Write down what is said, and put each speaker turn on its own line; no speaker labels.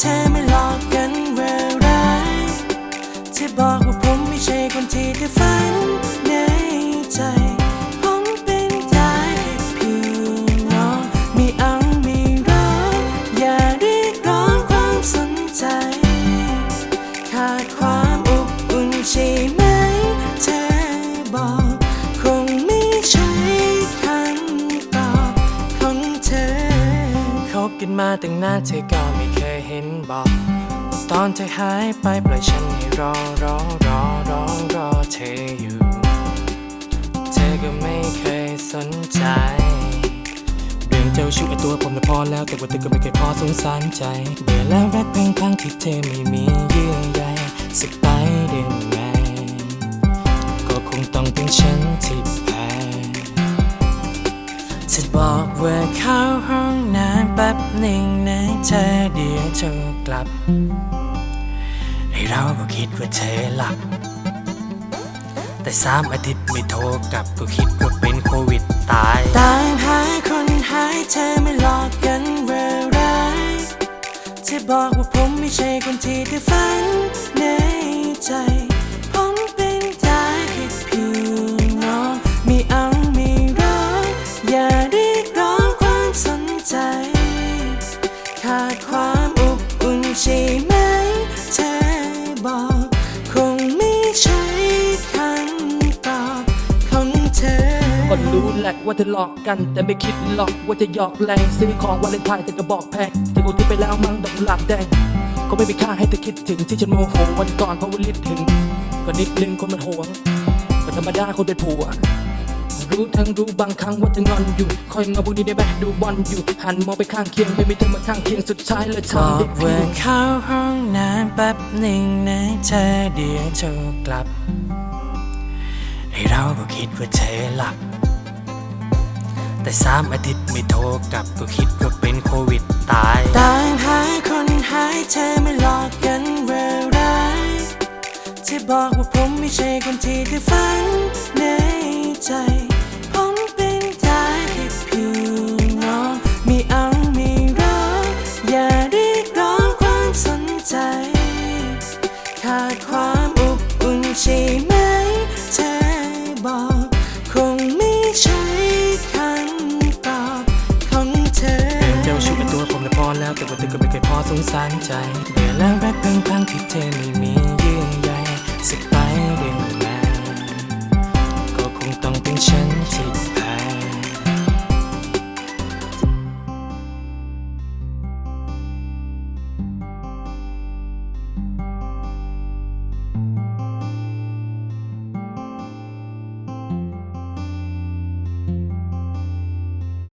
เธอไม่หลอกกันเวร้าที่บอกว่าผมไม่ใช่คนที่เธอฝันในใจผมเป็นได้เพียงน้องมีอังมีรักอย่าเรียกร้องความสนใจ ขาดความอบอุ่นใช่ไหมเธอบอกคงไม่ใช่คำตอบของเธอคบกันมาตั้งนานเธอก่อน เห็นบอก ตอนเธอหายไปปล่อยฉันให้รอรอรอรอรอเธออยู่ เธอก็ไม่เคยสนใจเรื่องเจ้าชู้ไอตัวผมน่ะพอแล้วแต่ว่าเธอก็ไม่เคยพอสงสารใจ เบื่อแล้วรักเพียงครั้งที่เธอไม่มีเยื่อใย จะบอกว่าเข้าห้องน้ำแป๊บหนึ่งนะเธอเดี๋ยวเธอกลับไอเราก็คิดว่าเธอหลับ แต่สามอาทิตย์ไม่โทรกลับก็คิดว่าเป็นโควิดตายตายหายคนหายเธอไม่หลอกกันเวรื่อไรเธอบอกว่าผมไม่ใช่คนที่เธอฝันในใจ เธอบอก คงไม่ใช่คำตอบของเธอ
ก็รู้แหละว่าเธอหลอกกัน แต่ไม่คิดหรอกว่าจะหยอกแรงซื้อของวาเลนไทน์แต่ก็บอกแพงเธอคงที่ไปแล้วมั้งดอกกุหลาบแดงก็ไม่มีค่าให้เธอคิดถึงที่ฉันโมโหวันก่อนเพราะว่าลิดถึง ก็นิดนึงคนมันห่วงก็ธรรมดาคนเป็นผัว รู้ทั้งรู้บางครั้งว่าเธองอนอยู่คอยมาพวกนี้ได้ไหมดูบอลอยู่ หันมองไปข้างเคียงไม่มีเธอมาข้างเคียงสุดท้ายเลย
บ
ทำ
อ
ได้
ก
เพี
ว่าย
ง
เข้าห้องน้ำแป๊บหนึ่งนะเธอเดี๋ยวเธอกลับไอเราก็คิดว่าเธอหลับ แต่สามอาทิตย์ไม่โทรกลับก็คิดว่าเป็นโควิดตายตายหายคนหายเธอไม่หลอกกันเรื่อไรเธอบอกว่าผมไม่ใช่คนที่เธอฝันในใจ ว่าเธอก็ไม่เคยพอสงสารใจเบื่อแล้วรัก